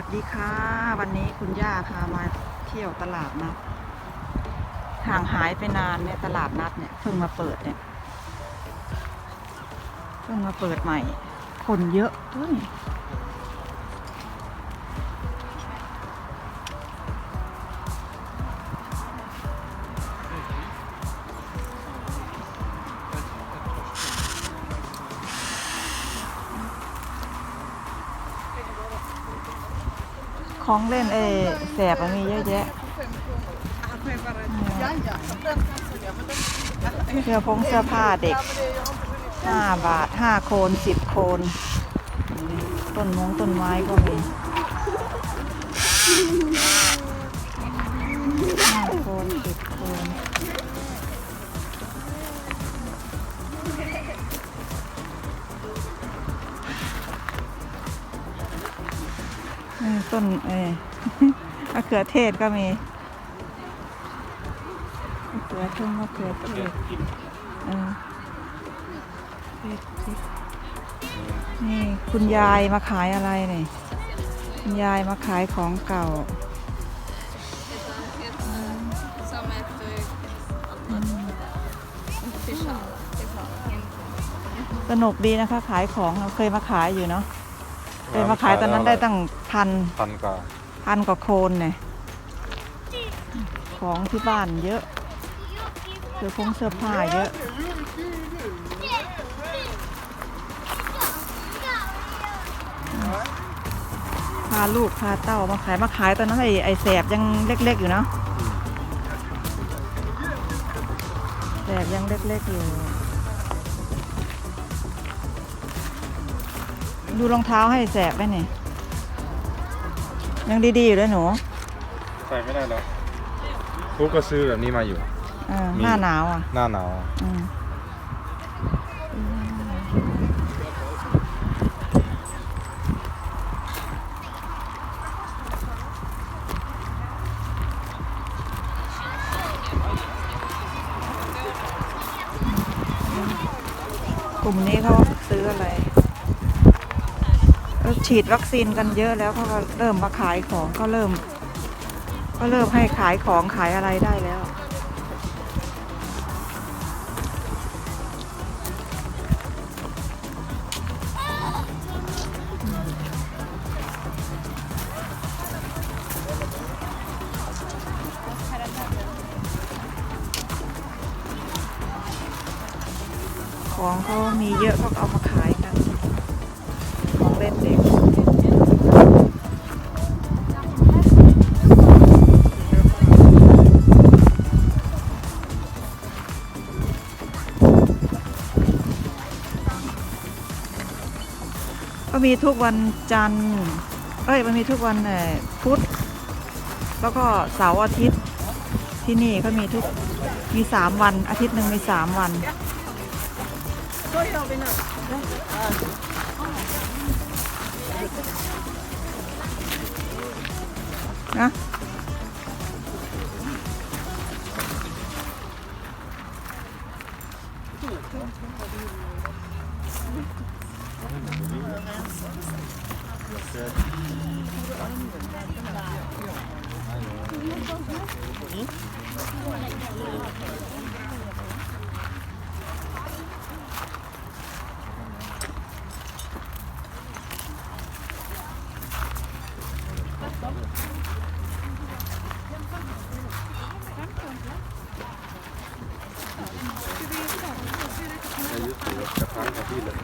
วัสดีค่ะ วันนี้คุณย่าพามาเที่ยวตลาดนัดห่างหายไปนานเนี่ยตลาดนัดเนี่ยเพิ่งมาเปิดเนี่ยเพิ่งมาเปิดใหม่ คนเยอะด้วย ของเล่นเอแสบมันมีเยอะแยะเสื้อผงเสื้อผ้าเด็กห้าบาทห้าโคนสิบโคน ต้นมงต้นไม้ก็มีห้าโคนสิบโคน ต้นเออมะเขือเทศก็มีมะเขือทุ่งมะเขือเทศเออพริกพริกนี่คุณยายมาขายอะไรเนี่ยคุณยายมาขายของเก่า Som ett official. สนุกดีนะคะ ขายของเราเคยมาขายอยู่เนาะเคยมาขายตอนนั้นได้ตั้ง พันพันกว่าพันกว่าโคนเนี่ยของที่บ้านเยอะเสื้อผงเสื้อผ้าเยอะพาลูกพาเต้ามาขายมาขายตอนนั้นไอ้ไอ้แสบยังเล็กๆอยู่เนาะแสบยังเล็กๆอยู่ ดูรองเท้าให้แสบไหมเนี่ย ยังดีๆอยู่เลยหนูใส่ไม่ได้แล้วทุกก็ซื้อแบบนี้มาอยู่เออมี หน้าหนาวอะ หน้าหนาว อืมกลุ่มนี้เขาซื้ออะไรก็ ฉีดวัคซีนกันเยอะแล้วเขาก็เริ่มมาขายของก็เริ่ม ก็เริ่มให้ขายของขายอะไรได้แล้ว ก็มีทุกวันจันทร์ เอ้ย มันมีทุกวันพุธ แล้วก็เสาร์อาทิตย์ ที่นี่ก็มีทุก มีสามวัน อาทิตย์หนึ่งมีสามวันนะ จะพังกับพี่เลย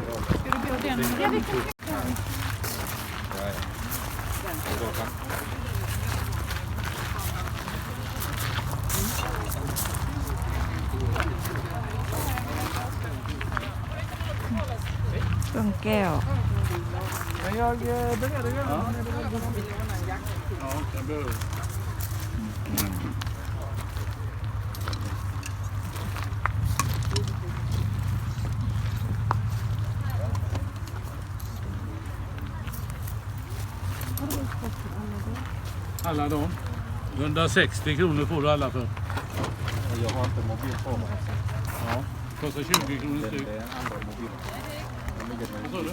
Alla de. 160 kronor får du alla för. Jag har inte mobil på mig. Ja. Kostar 20 kronor styck. det är en andra mobil. Vad sa du?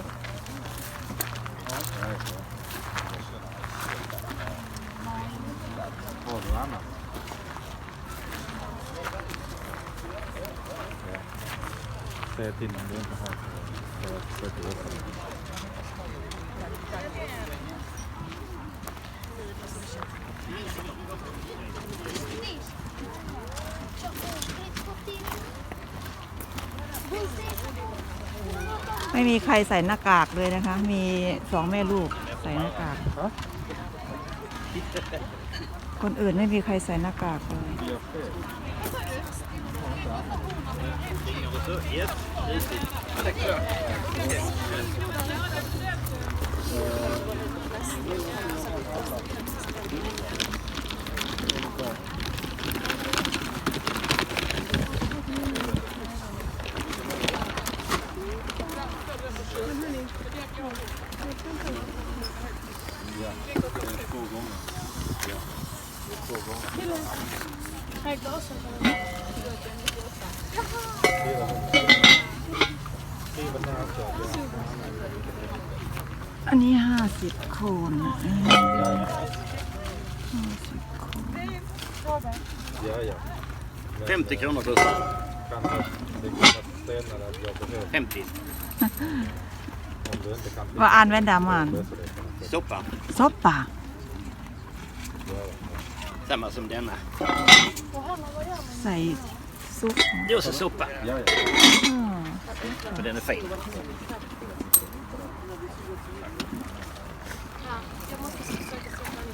Säg till om du inte har. Jag försöker åka. ไม่มีใครใส่หน้ากากเลยนะคะ มีสองแม่ลูกใส่หน้ากาก คนอื่นไม่มีใครใส่หน้ากากเลย 50 kronor plus. 50. Vad använder man? Soppa. Soppa? Samma som denna. Säg soppa. Just soppa. Ja, ja. För den är fin. Jag måste försöka stoppa den i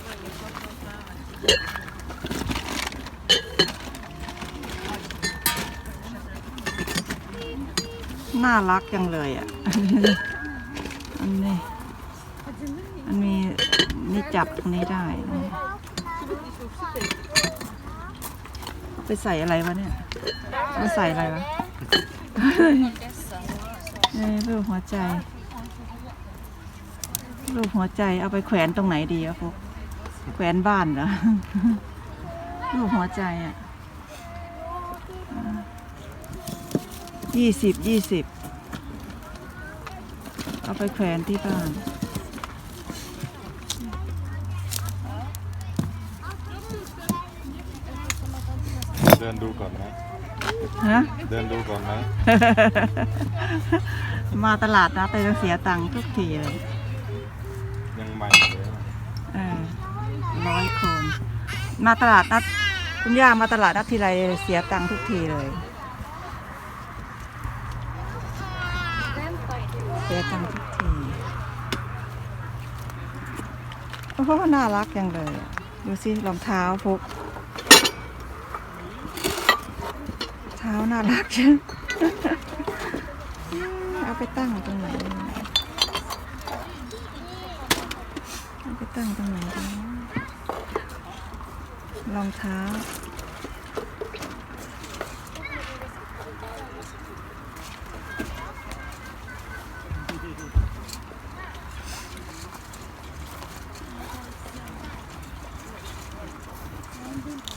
น่ารักจังเลยอะ อันนี้ อันมีนี่จับตรงนี้ได้นะเอาไปใส่อะไรวะเนี่ยเอาไปใส่อะไรวะเออรูปหัวใจ รูปหัวใจเอาไปแขวนตรงไหนดีอะพวกแขวนบ้านเหรอรูปหัวใจอะ ยี่สิบยี่สิบเอาไปแขวนที่บ้าน เดินดูก่อนไหมฮะ เดินดูก่อนไหม มาตลาดนะแต่จะเสียตังค์ทุกทีเลยยังใหม่เลยนะเออร้อยคน มาตลาดนัดคุณย่ามาตลาดนัดทีไรเสียตังค์ทุกทีเลย เสียตังค์ทุกที โอ้โห น่ารักจังเลย ดูสิรองเท้าพก เท้าน่ารักจังเอาไปตั้งตรงไหน เอาไปตั้งตรงไหนดีรองเท้า Thank you.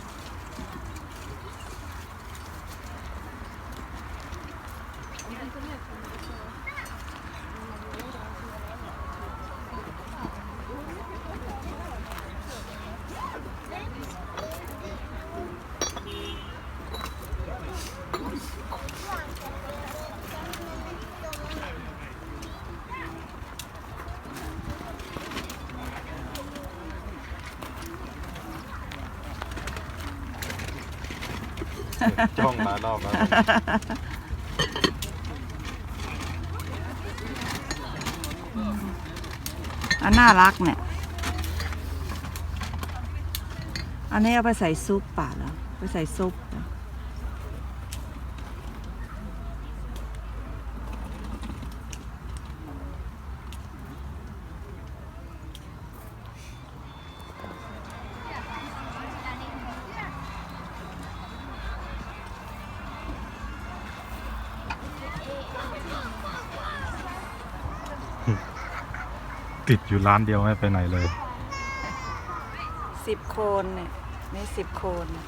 จ้องมารอบแล้วอันน่ารักเนี่ย อันนี้เอาไปใส่ซุปป่าแล้วไปใส่ซุปเหร อยู่ร้านเดียวไม่ไปไหนเลยสิบโคนเนี่ยนี่สิบโคนน่ะ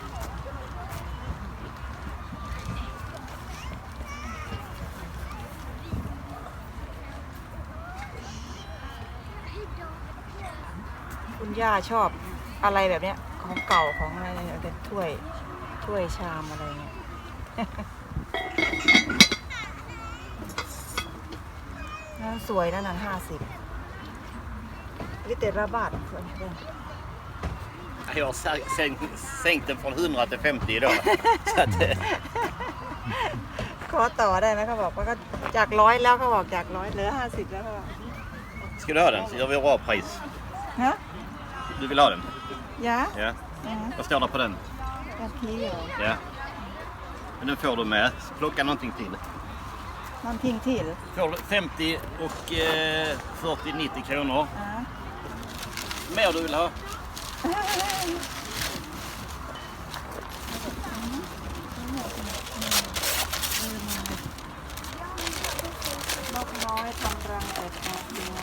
คุณย่าชอบอะไรแบบเนี้ยของเก่าของอะไรเนี่ยเป็นถ้วยถ้วยชามอะไรเนี่ยนั่นสวยนั่นน่ะห้าสิบ ลิเตระบาทสวยจัง Jag har sä- sänkt, sänkt den från 100 till 50 idag. Så att, eh, ขอต่อได้ไหมเขาบอกว่าก็จากร้อยแล้วเขาบอกจากร้อยเหลือห้าสิบแล้วเขาบอก ska du ha den så gör vi bra pris. ฮะ Du vill ha den? ยะ Ja. อืม Vad står det på den? กะทิเหรอ Ja. Men den får du med. Plocka någonting till. น้ำทิ้งที่หรือ Får du 50 och eh, 40, 90 kronor. อ่า Mer du vill ha? นกน้อยทำรังแต่ดอกบัว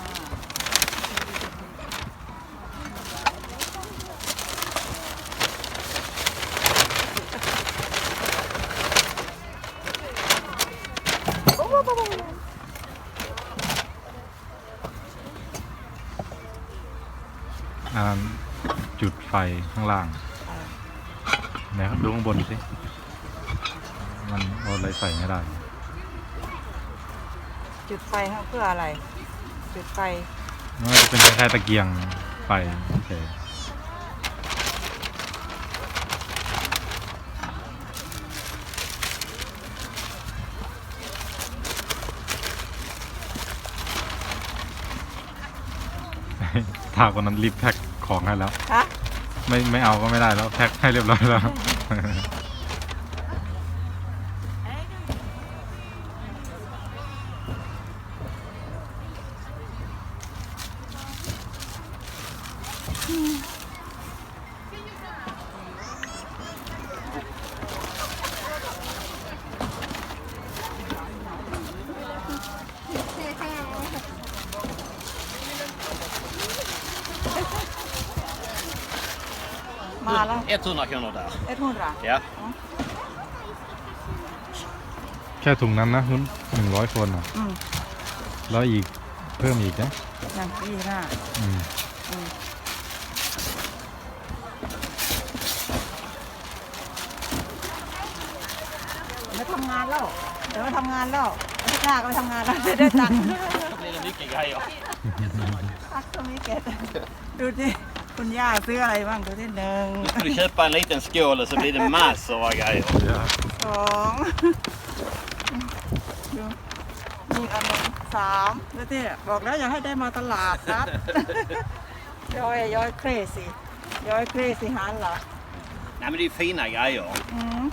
โอ้โหโอ้โหโอ้โห อ่านจุด ไฟข้างล่างไหนครับดูข้างบนสิ มันเอาอะไรใส่ไม่ได้ จุดไฟครับเพื่ออะไร จุดไฟมันจะเป็นคล้ายๆตะเกียงไฟเฉยถ้าคนนั้นรีบแพ็คของให้แล้ว ฮะ ไม่ไม่เอาก็ไม่ได้แล้วแพ็คให้เรียบร้อยแล้ว มาแล้ว 100 kronor där. เอ็ดหุ่นเหรอ Ja. แค่ถุงนั้นนะหุ้นหนึ่งร้อยคนอะ อืมแล้วอีกเพิ่มอีกนะอย่างนี้นะอืมอืมไม่ทำงานแล้ว เดี๋ยวไม่ทำงานแล้วอาทิตย์หน้าก็ไม่ทำงานแล้วจะได้ตังค์ Då blir det mycket grejer. ตักก็ไม่เก็ตดูดิ คุณย่าซื้ออะไรบ้างดูที่หนึ่ง Nu ska du köpa en liten skål och så blir det massor av grejer. สองดูนี่อันหนึงสามดูที่บอกแล้วอย่าให้ได้มาตลาดนัดย้อยย้อยเครสิย้อยเครสิฮันเหรอ Nej men det är ju fina grejer. อืม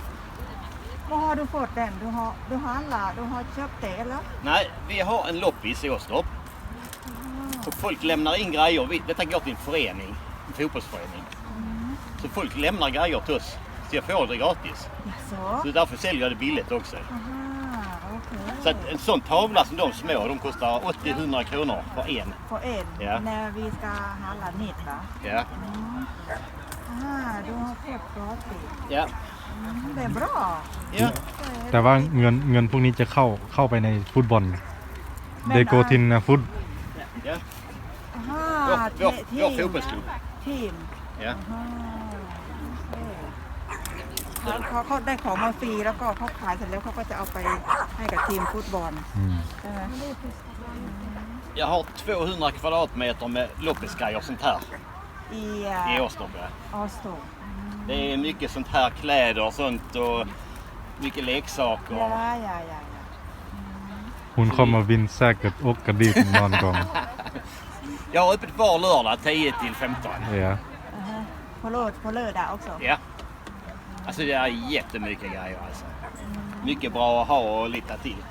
vad har du fått den? Du har, du har alla, du har köpt det eller? Nej, vi har en loppis i Åstorp. Och folk lämnar in grejer. Vi- Detta går till en förening, en fotbollsförening. Så folk lämnar grejer till oss. Så jag får det gratis. Jaså? Så därför säljer jag det billigt också. Aha, okej. Så att en sån tavla som de små, de kostar 80-100 kronor för en. På en, Ja. när vi ska handla nytt va? Ja. Mm. Aha, du har fått gratis. Ja. Mm, det är bra. ja. แต่ว่าเงินเงินพวกนี้จะเข้าเข้าไปในฟุตบอลเดโกทินนะฟุต ja. Aha, Vår, vår, till- vår till fotbollsklubb. team. Ja. Aha, okej. เขาเขาเขาได้ของมาฟรีแล้วก็เขาขายเสร็จแล้วเขาก็จะเอาไปให้กับทีมฟุตบอล อืม ใช่ไหม Jag har 200 kvadratmeter med loppisgrejer sånt här อี i Åstorp. Ja. ออสโต Det är mycket sånt här, kläder och sånt och mycket leksaker. ยายายายา Hon kommer vinna säkert åka dit någon gång. Jag har öppet var lördag 10 till 15. Ja. พอโลดพอเลอร์ดา också Ja. Alltså det är jättemycket grejer alltså. Mycket bra att ha och lite till.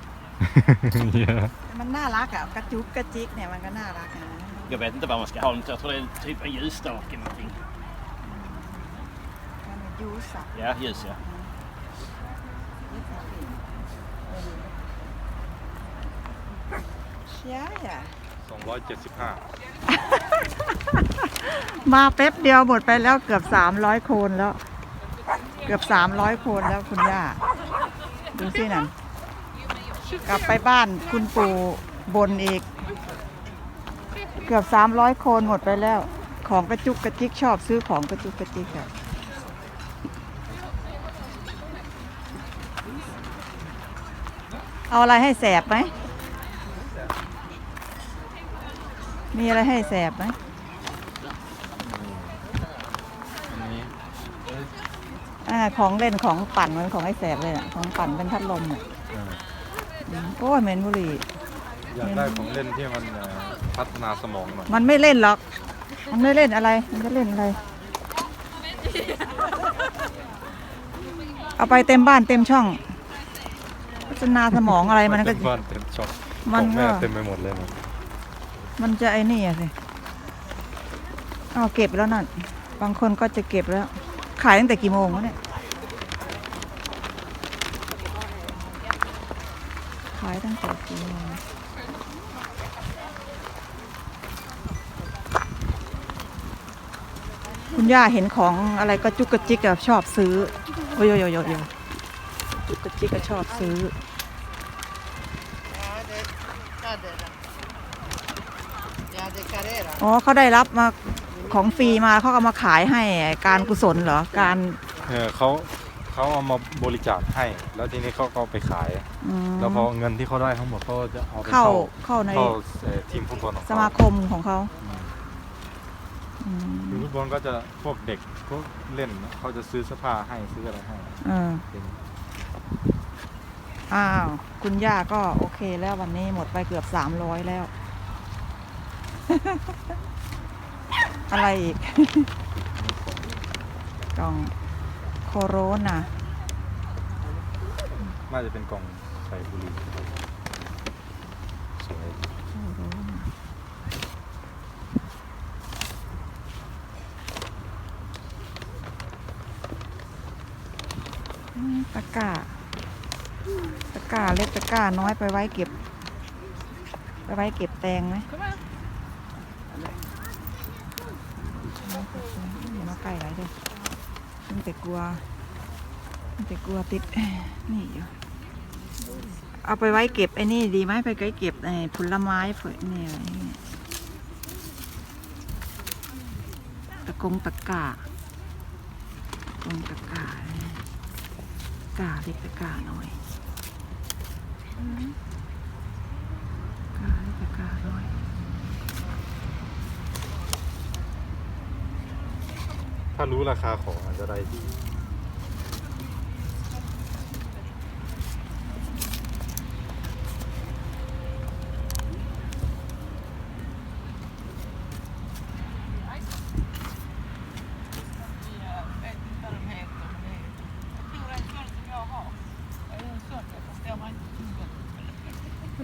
ja. มันน่ารักอะกระจุกกระจิกเนี่ยมันก็น่ารักนะ Jag vet inte vad man ska ha. Jag tror det är typ en ljusstake eller någonting. มันเป็นยูสอะ Ja, ljus ja. ยายา 275 มาแป๊บเดียวหมดไปแล้วเกือบสามร้อยโคนแล้ว เกือบสามร้อยโคนแล้วคุณย่าดูสินั่นกลับไปบ้านคุณปู่บนอีก เกือบสามร้อยโคนหมดไปแล้ว ของกระจุกกระจิกชอบซื้อของกระจุกกระจิกอะเอาอะไรให้แสบไหม มีอะไรให้แสบไหมอันนี้อ่าของเล่นของปั่นเหมันของไอ้แสบเลยอะของปั่นเป็นพัดลมอะเอออืมโอ้ยเหม็นบุหรี่ อยากได้ของเล่นที่มันเอ่อพัฒนาสมองหน่อย มันไม่เล่นหรอก มันไม่เล่นอะไร มันจะเล่นอะไร เอาไปเต็มบ้านเต็มช่อง พัฒนาสมองอะไรมันก็ เต็มบ้านเต็มช็อปมันของแม่ก็เต็มไปหมดเลยนะ มันจะไอ้นี่อะสิเอาเก็บแล้วนั่น บางคนก็จะเก็บแล้ว ขายตั้งแต่กี่โมงวะเนี่ย ขายตั้งแต่กี่โมงคุณย่าเห็นของอะไรก็จุกกระจิกอะชอบซื้อ โอ้ยโยโยโยโยจุกกระจิกก็ชอบซื้อ อ๋อเขาได้รับมาของฟรีมาเขาก็มาขายให้การกุศลเหรอการเออเขาเขาเอามาบริจาคให้ แล้วทีนี้เขาก็เอาไปขาย อืมแล้วพอเงินที่เขาได้ทั้งหมดเขาจะเอาไปเข้าเข้าเข้าในเข้าเอ่อทีมฟุตบอลของสเขามาคมของเขาอืมอืมทีมฟุตบอลก็จะพวกเด็กพวกเล่นเขาจะซื้อเสื้อผ้าให้ซื้ออะไรให้เออ เป็น อ้าว คุณย่าก็โอเคแล้ววันนี้หมดไปเกือบสามร้อยแล้ว อะไรอีก กล่องโคโรนาน่าจะเป็นกล่องใส่บุหรี่สวยอืมตะกร้าตะกร้าเล็กตะกร้าน้อยไปไว้เก็บ ไปไว้เก็บแตงไหม Kom här. อย่ามาใกล้ไรเด้อมันแต่กลัวมันแต่กลัวติด นี่อยู่เอาไปไว้เก็บไอ้นี่ดีไหมไปไว้เก็บไอ้ผลไม้เผือกนี่อะไรตะกงตะกาตะกงตะกาตะกาเล็กตะกาหน่อยตะกาเล็กตะกาหน่อย ถ้ารู้ราคาของอาจจะได้ดี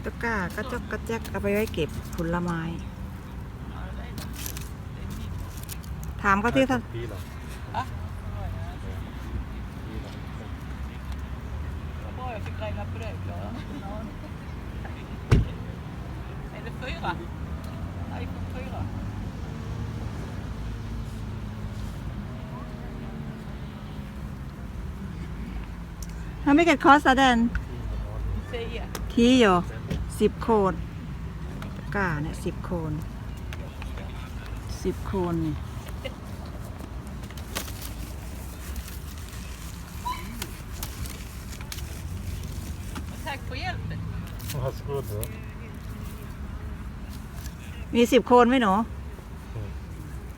ตะกรกระจอกกระแจกเอาไปไว้เก็บผลไม้ Ja, det är det. Det är min. ถามเขาที่ท่านปีเหรอ Va? ปีเหรอ Vad bra jag fick reda på det, Klara. Är det fyra? iPhone 4? How much it cost then Tio. ที่อยู่สิบโคนตะกร้าเนี่ยสิบโคนสิบโคนนี่ Tack för hjälpen. Varsågod då. มีสิบโคนไหมหนู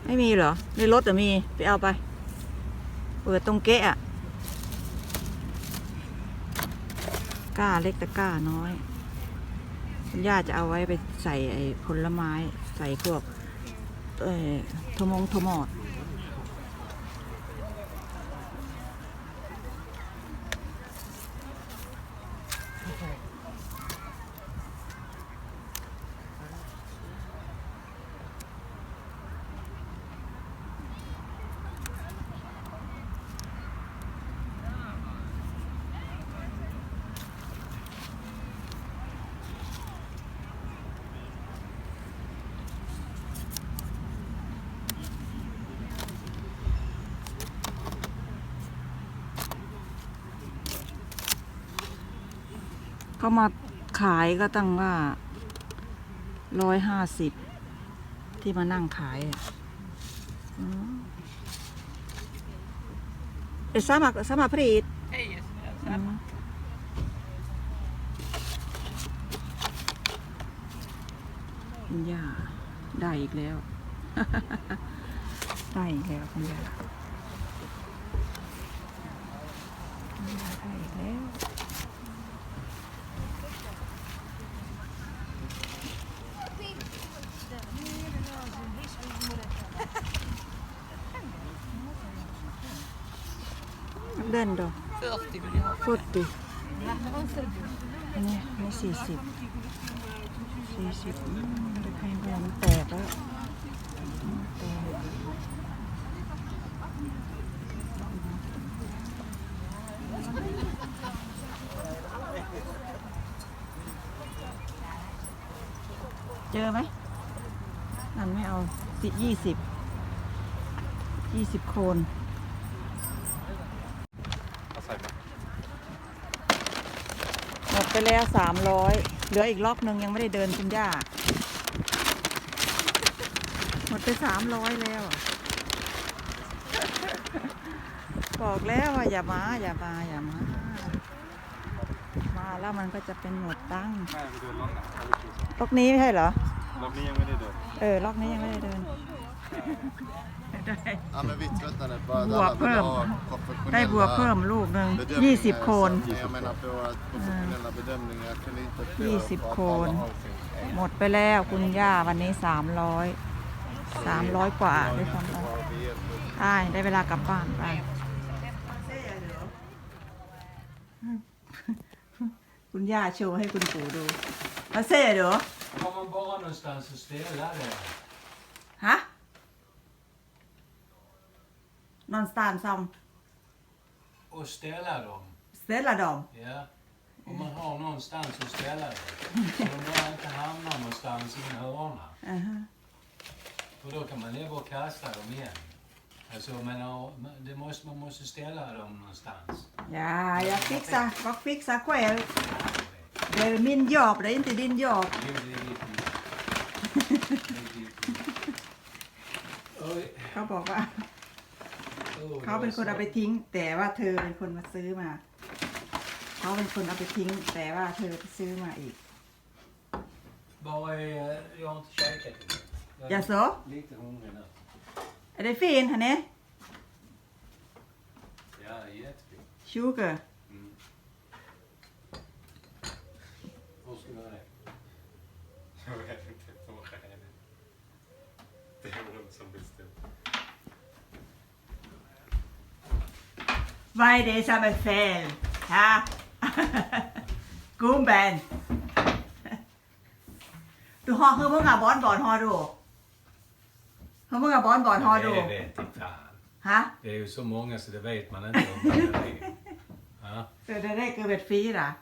ไม่มีเหรอ ในรถแต่มี ไปเอาไป เปิดตรงเกะอะกล้าเล็กตะก้าน้อยคุณย่าจะเอาไว้ไปใส่ไอ้ผลไม้ ใส่พวกเอ่อทมงทมอดายก็ตั้งว่าร้อยห้าสิบที่มานั่งขายเอสามาสามาพรีดคุณย่าได้อีกแล้ว ได้อีกแล้วคุณย่าได้อีกแล้ว เดินดอก40 vill jag ha. ฟุตดิอันนี้อันนี้สี่สิบสี่สิบจะแพงกว่ามันแตกแล้วมันแตกเจอไหมนั่นไม่เอาสิยี่สิบยี่สิบโคน เอาใส่มา หมด ไปแล้วสามร้อยเหลืออีกล็อกหนึ่งยังไม่ได้เดินคุณย่า หมดไปสามร้อยแล้วอะบอกแล้วว่าอย่ามาอย่ามาอย่ามา มาแล้วมันก็จะเป็นหมดตั้งค์แม่ไปเดินล็อกไหนเอาไปดูสิล็อกนี้ไม่ใช่เหรอ ล็อกนี้ยังไม่ได้เดิน เออ ล็อกนี้ยังไม่ได้เดิน Ja, men vi tröttnade på att Bua alla ville pöm. ha ได้บัว professionella เพิ่มลูกหนึ่ง bedömningar ยี่สิบโคน så att Jag menar på att professionella bedömningar kan inte tro ยี่สิบ på att โคน alla har sin หมดไปแล้วคุณย่าวันนี้สามร้อยสามร้อยกว่าด้วยซ้ำไป bra VM. ได้ได้เวลากลับบ้านไปคุณย่าโชว์ให้คุณปู่ดูมาเซ่เหรอ Har man bara någonstans att ställa det? ฮะ นอนสตานซอม Och ställa dem? สเตลลาดอม Ja. Om man har någonstans att ställa dem. Så de bara inte hamnar någonstans i en hörna. อ่าฮะ För då kan man leva och kasta dem igen. Alltså, men ja, det måste, man måste ställa dem någonstans. อย่าอย่าฟิกซะบักฟิกซะแควลเดี๋ยวมินยอบเดี๋ยวอินติดินยอบ Jo, det är lite... Det är lite... Oj, เขาบอกว่า oj, เขาเป็นคนเอาไป alltså. ทิ้ง แต่ว่าเธอเป็นคนมาซื้อมา เขาเป็นคนเอาไปทิ้ง แต่ว่าเธอไปซื้อมาอีก Bara, eh, jag har inte käkat det. Jag är อย่าโซ lite hungrig nu. อะไรฟินฮะเนี่ย Ja, jättefint. ชูเกอร์ Mm. Var ska vi ha det? Jag vet inte, på skälet. Det är hon som bestämmer. Vad är det som är fel? Ha? Gumben. Du har hur många barnbarn har du? Hur många barnbarn har Det du? vet inte fan. Ha? Det är ju så många så det vet man inte hur många det är. Ja. Så det räcker med fyra.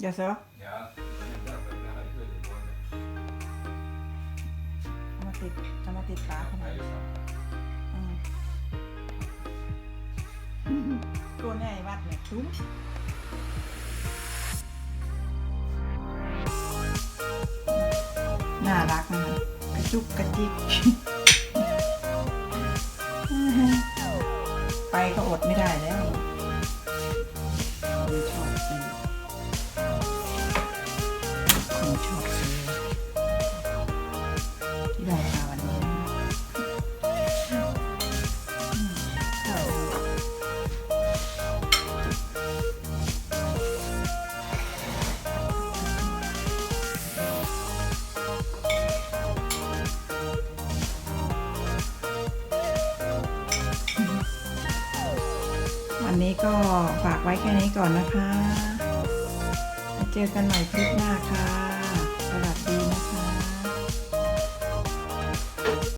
อย่าเซอ Ja, det här är kul. เอามาติดเอามาติดฝาขนาดอืมตัวแน่วัดเนี่ยซุ้มน่ารักนะคะกระจุกกระจิกไปก็อดไม่ได้แล้ว ก่อนนะคะ เจอกันใหม่คลิปหน้าค่ะ